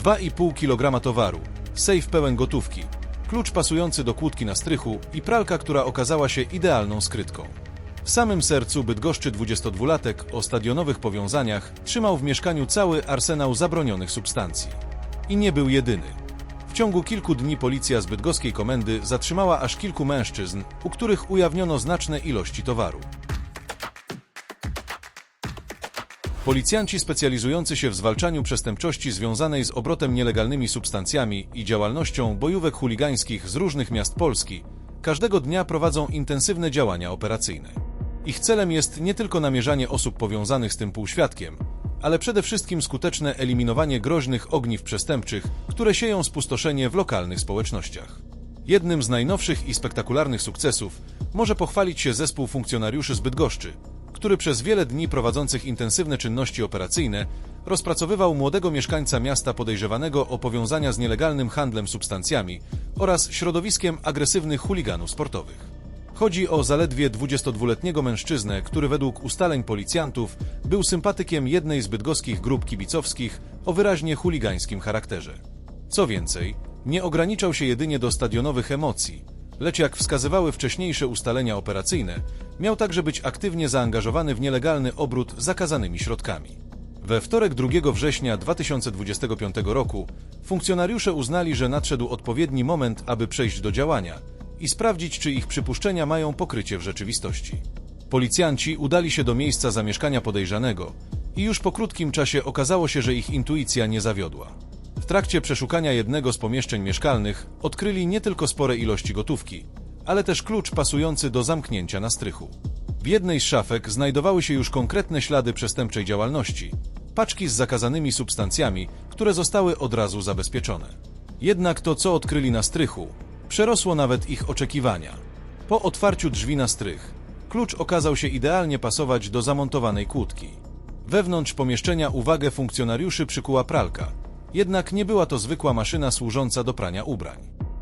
2,5 kg towaru, sejf pełen gotówki, klucz pasujący do kłódki na strychu i pralka, która okazała się idealną skrytką. W samym sercu Bydgoszczy 22-latek o stadionowych powiązaniach trzymał w mieszkaniu cały arsenał zabronionych substancji. I nie był jedyny. W ciągu kilku dni policja z bydgoskiej komendy zatrzymała aż kilku mężczyzn, u których ujawniono znaczne ilości towaru. Policjanci specjalizujący się w zwalczaniu przestępczości związanej z obrotem nielegalnymi substancjami i działalnością bojówek chuligańskich z różnych miast Polski każdego dnia prowadzą intensywne działania operacyjne. Ich celem jest nie tylko namierzanie osób powiązanych z tym półświadkiem, ale przede wszystkim skuteczne eliminowanie groźnych ogniw przestępczych, które sieją spustoszenie w lokalnych społecznościach. Jednym z najnowszych i spektakularnych sukcesów może pochwalić się zespół funkcjonariuszy z Bydgoszczy, który przez wiele dni prowadzących intensywne czynności operacyjne rozpracowywał młodego mieszkańca miasta podejrzewanego o powiązania z nielegalnym handlem substancjami oraz środowiskiem agresywnych chuliganów sportowych. Chodzi o zaledwie 22-letniego mężczyznę, który według ustaleń policjantów był sympatykiem jednej z bydgoskich grup kibicowskich o wyraźnie chuligańskim charakterze. Co więcej, nie ograniczał się jedynie do stadionowych emocji, lecz jak wskazywały wcześniejsze ustalenia operacyjne, miał także być aktywnie zaangażowany w nielegalny obrót zakazanymi środkami. We wtorek 2 września 2025 roku funkcjonariusze uznali, że nadszedł odpowiedni moment, aby przejść do działania i sprawdzić, czy ich przypuszczenia mają pokrycie w rzeczywistości. Policjanci udali się do miejsca zamieszkania podejrzanego i już po krótkim czasie okazało się, że ich intuicja nie zawiodła. W trakcie przeszukania jednego z pomieszczeń mieszkalnych odkryli nie tylko spore ilości gotówki, ale też klucz pasujący do zamknięcia na strychu. W jednej z szafek znajdowały się już konkretne ślady przestępczej działalności, paczki z zakazanymi substancjami, które zostały od razu zabezpieczone. Jednak to, co odkryli na strychu, przerosło nawet ich oczekiwania. Po otwarciu drzwi na strych, klucz okazał się idealnie pasować do zamontowanej kłódki. Wewnątrz pomieszczenia uwagę funkcjonariuszy przykuła pralka, jednak nie była to zwykła maszyna służąca do prania ubrań.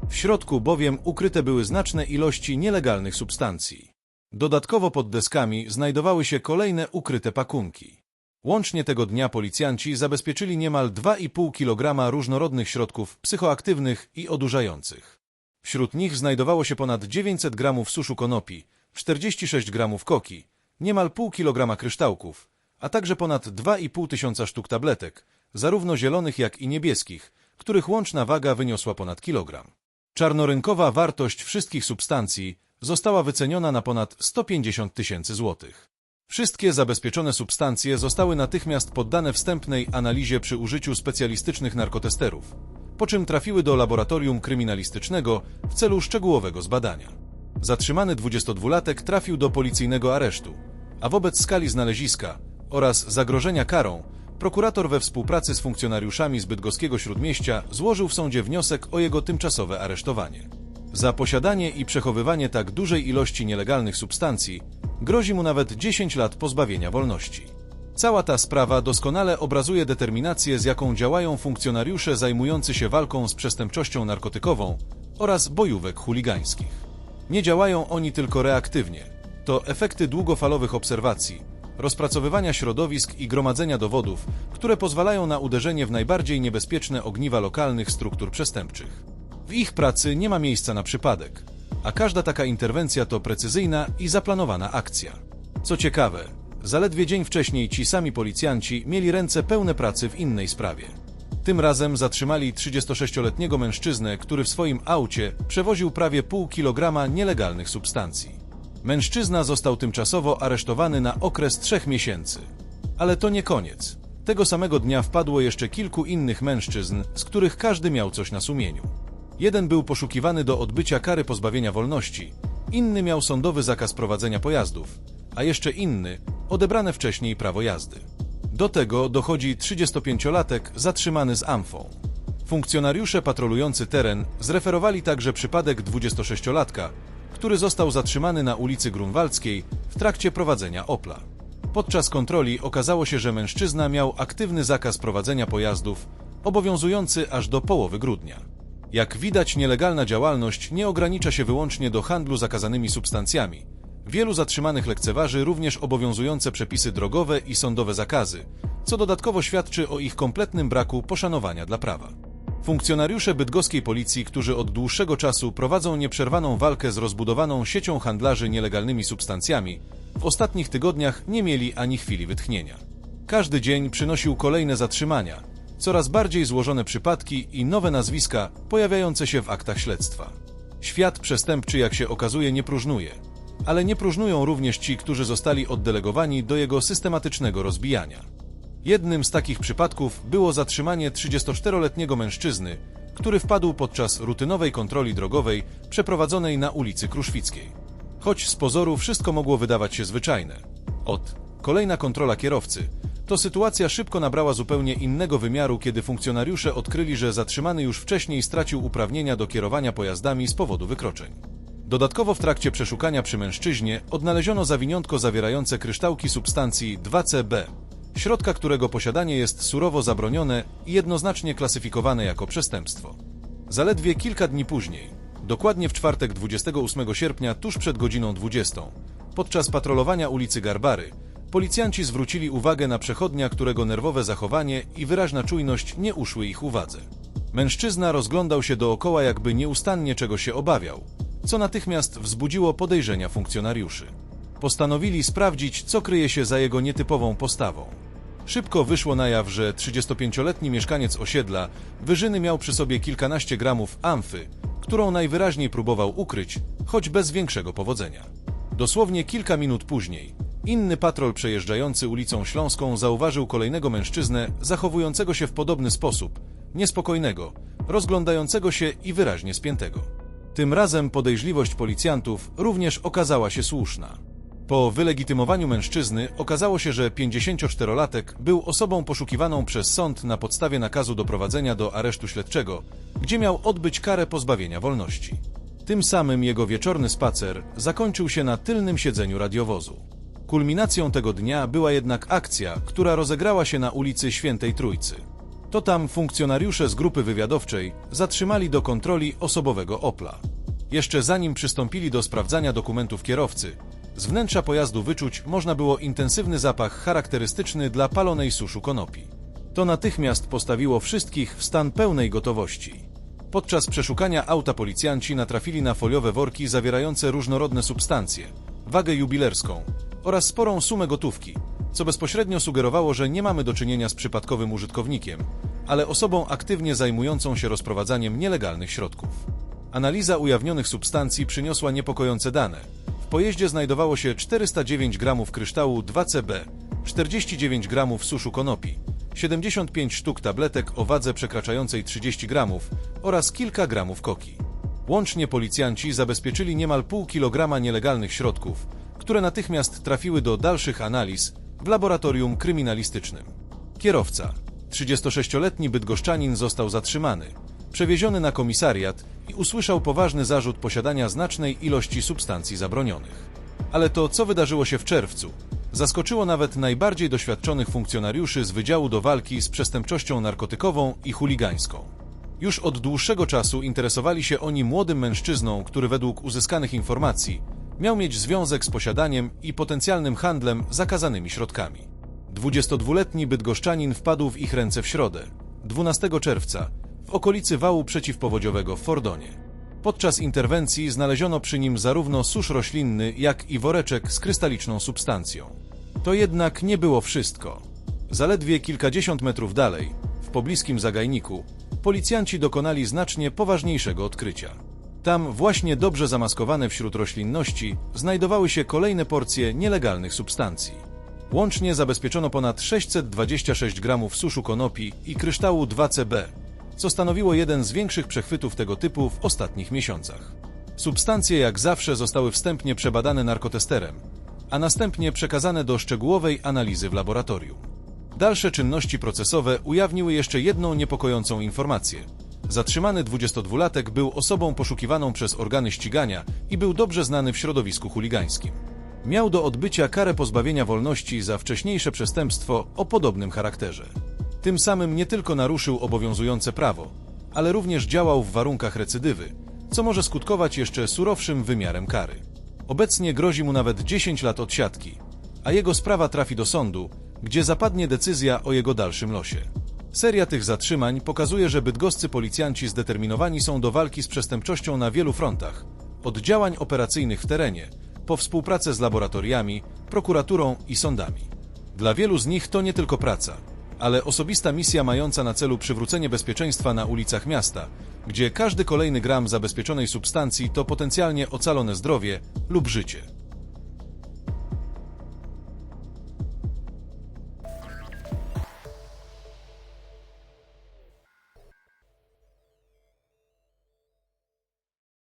W środku bowiem ukryte były znaczne ilości nielegalnych substancji. Dodatkowo pod deskami znajdowały się kolejne ukryte pakunki. Łącznie tego dnia policjanci zabezpieczyli niemal 2,5 kg różnorodnych środków psychoaktywnych i odurzających. Wśród nich znajdowało się ponad 900 gramów suszu konopi, 46 gramów koki, niemal pół kilograma kryształków, a także ponad 2,5 tysiąca sztuk tabletek, zarówno zielonych jak i niebieskich, których łączna waga wyniosła ponad kilogram. Czarnorynkowa wartość wszystkich substancji została wyceniona na ponad 150 tysięcy złotych. Wszystkie zabezpieczone substancje zostały natychmiast poddane wstępnej analizie przy użyciu specjalistycznych narkotesterów, po czym trafiły do laboratorium kryminalistycznego w celu szczegółowego zbadania. Zatrzymany 22-latek trafił do policyjnego aresztu, a wobec skali znaleziska oraz zagrożenia karą prokurator we współpracy z funkcjonariuszami z bydgoskiego śródmieścia złożył w sądzie wniosek o jego tymczasowe aresztowanie. Za posiadanie i przechowywanie tak dużej ilości nielegalnych substancji grozi mu nawet 10 lat pozbawienia wolności. Cała ta sprawa doskonale obrazuje determinację, z jaką działają funkcjonariusze zajmujący się walką z przestępczością narkotykową oraz bojówek chuligańskich. Nie działają oni tylko reaktywnie. To efekty długofalowych obserwacji, rozpracowywania środowisk i gromadzenia dowodów, które pozwalają na uderzenie w najbardziej niebezpieczne ogniwa lokalnych struktur przestępczych. W ich pracy nie ma miejsca na przypadek, a każda taka interwencja to precyzyjna i zaplanowana akcja. Co ciekawe, zaledwie dzień wcześniej ci sami policjanci mieli ręce pełne pracy w innej sprawie. Tym razem zatrzymali 36-letniego mężczyznę, który w swoim aucie przewoził prawie pół kilograma nielegalnych substancji. Mężczyzna został tymczasowo aresztowany na okres trzech miesięcy. Ale to nie koniec. Tego samego dnia wpadło jeszcze kilku innych mężczyzn, z których każdy miał coś na sumieniu. Jeden był poszukiwany do odbycia kary pozbawienia wolności, inny miał sądowy zakaz prowadzenia pojazdów, a jeszcze inny odebrane wcześniej prawo jazdy. Do tego dochodzi 35-latek zatrzymany z amfą. Funkcjonariusze patrolujący teren zreferowali także przypadek 26-latka, który został zatrzymany na ulicy Grunwaldzkiej w trakcie prowadzenia Opla. Podczas kontroli okazało się, że mężczyzna miał aktywny zakaz prowadzenia pojazdów, obowiązujący aż do połowy grudnia. Jak widać, nielegalna działalność nie ogranicza się wyłącznie do handlu zakazanymi substancjami. Wielu zatrzymanych lekceważy również obowiązujące przepisy drogowe i sądowe zakazy, co dodatkowo świadczy o ich kompletnym braku poszanowania dla prawa. Funkcjonariusze bydgoskiej policji, którzy od dłuższego czasu prowadzą nieprzerwaną walkę z rozbudowaną siecią handlarzy nielegalnymi substancjami, w ostatnich tygodniach nie mieli ani chwili wytchnienia. Każdy dzień przynosił kolejne zatrzymania, coraz bardziej złożone przypadki i nowe nazwiska pojawiające się w aktach śledztwa. Świat przestępczy, jak się okazuje, nie próżnuje, ale nie próżnują również ci, którzy zostali oddelegowani do jego systematycznego rozbijania. Jednym z takich przypadków było zatrzymanie 34-letniego mężczyzny, który wpadł podczas rutynowej kontroli drogowej przeprowadzonej na ulicy Kruszwickiej. Choć z pozoru wszystko mogło wydawać się zwyczajne. Od kolejna kontrola kierowcy, to sytuacja szybko nabrała zupełnie innego wymiaru, kiedy funkcjonariusze odkryli, że zatrzymany już wcześniej stracił uprawnienia do kierowania pojazdami z powodu wykroczeń. Dodatkowo w trakcie przeszukania przy mężczyźnie odnaleziono zawiniątko zawierające kryształki substancji 2CB, środka którego posiadanie jest surowo zabronione i jednoznacznie klasyfikowane jako przestępstwo. Zaledwie kilka dni później, dokładnie w czwartek 28 sierpnia, tuż przed godziną 20, podczas patrolowania ulicy Garbary, policjanci zwrócili uwagę na przechodnia, którego nerwowe zachowanie i wyraźna czujność nie uszły ich uwadze. Mężczyzna rozglądał się dookoła, jakby nieustannie czego się obawiał, co natychmiast wzbudziło podejrzenia funkcjonariuszy. Postanowili sprawdzić, co kryje się za jego nietypową postawą. Szybko wyszło na jaw, że 35-letni mieszkaniec osiedla Wyżyny miał przy sobie kilkanaście gramów amfy, którą najwyraźniej próbował ukryć, choć bez większego powodzenia. Dosłownie kilka minut później inny patrol przejeżdżający ulicą Śląską zauważył kolejnego mężczyznę zachowującego się w podobny sposób, niespokojnego, rozglądającego się i wyraźnie spiętego. Tym razem podejrzliwość policjantów również okazała się słuszna. Po wylegitymowaniu mężczyzny okazało się, że 54-latek był osobą poszukiwaną przez sąd na podstawie nakazu doprowadzenia do aresztu śledczego, gdzie miał odbyć karę pozbawienia wolności. Tym samym jego wieczorny spacer zakończył się na tylnym siedzeniu radiowozu. Kulminacją tego dnia była jednak akcja, która rozegrała się na ulicy Świętej Trójcy. To tam funkcjonariusze z grupy wywiadowczej zatrzymali do kontroli osobowego Opla. Jeszcze zanim przystąpili do sprawdzania dokumentów kierowcy, z wnętrza pojazdu wyczuć można było intensywny zapach charakterystyczny dla palonej suszu konopi. To natychmiast postawiło wszystkich w stan pełnej gotowości. Podczas przeszukania auta policjanci natrafili na foliowe worki zawierające różnorodne substancje, wagę jubilerską oraz sporą sumę gotówki, co bezpośrednio sugerowało, że nie mamy do czynienia z przypadkowym użytkownikiem, ale osobą aktywnie zajmującą się rozprowadzaniem nielegalnych środków. Analiza ujawnionych substancji przyniosła niepokojące dane. Pojeździe znajdowało się 409 gramów kryształu 2CB, 49 gramów suszu konopi, 75 sztuk tabletek o wadze przekraczającej 30 gramów oraz kilka gramów koki. Łącznie policjanci zabezpieczyli niemal pół kilograma nielegalnych środków, które natychmiast trafiły do dalszych analiz w laboratorium kryminalistycznym. Kierowca, 36-letni bydgoszczanin został zatrzymany, przewieziony na komisariat i usłyszał poważny zarzut posiadania znacznej ilości substancji zabronionych. Ale to, co wydarzyło się w czerwcu, zaskoczyło nawet najbardziej doświadczonych funkcjonariuszy z Wydziału do Walki z Przestępczością Narkotykową i Chuligańską. Już od dłuższego czasu interesowali się oni młodym mężczyzną, który według uzyskanych informacji miał mieć związek z posiadaniem i potencjalnym handlem zakazanymi środkami. 22-letni bydgoszczanin wpadł w ich ręce w środę, 12 czerwca, w okolicy wału przeciwpowodziowego w Fordonie. Podczas interwencji znaleziono przy nim zarówno susz roślinny, jak i woreczek z krystaliczną substancją. To jednak nie było wszystko. Zaledwie kilkadziesiąt metrów dalej, w pobliskim zagajniku, policjanci dokonali znacznie poważniejszego odkrycia. Tam, właśnie dobrze zamaskowane wśród roślinności, znajdowały się kolejne porcje nielegalnych substancji. Łącznie zabezpieczono ponad 626 gramów suszu konopi i kryształu 2CB, co stanowiło jeden z większych przechwytów tego typu w ostatnich miesiącach. Substancje jak zawsze zostały wstępnie przebadane narkotesterem, a następnie przekazane do szczegółowej analizy w laboratorium. Dalsze czynności procesowe ujawniły jeszcze jedną niepokojącą informację. Zatrzymany 22-latek był osobą poszukiwaną przez organy ścigania i był dobrze znany w środowisku chuligańskim. Miał do odbycia karę pozbawienia wolności za wcześniejsze przestępstwo o podobnym charakterze. Tym samym nie tylko naruszył obowiązujące prawo, ale również działał w warunkach recydywy, co może skutkować jeszcze surowszym wymiarem kary. Obecnie grozi mu nawet 10 lat odsiadki, a jego sprawa trafi do sądu, gdzie zapadnie decyzja o jego dalszym losie. Seria tych zatrzymań pokazuje, że bydgoscy policjanci zdeterminowani są do walki z przestępczością na wielu frontach, od działań operacyjnych w terenie, po współpracę z laboratoriami, prokuraturą i sądami. Dla wielu z nich to nie tylko praca, ale osobista misja mająca na celu przywrócenie bezpieczeństwa na ulicach miasta, gdzie każdy kolejny gram zabezpieczonej substancji to potencjalnie ocalone zdrowie lub życie.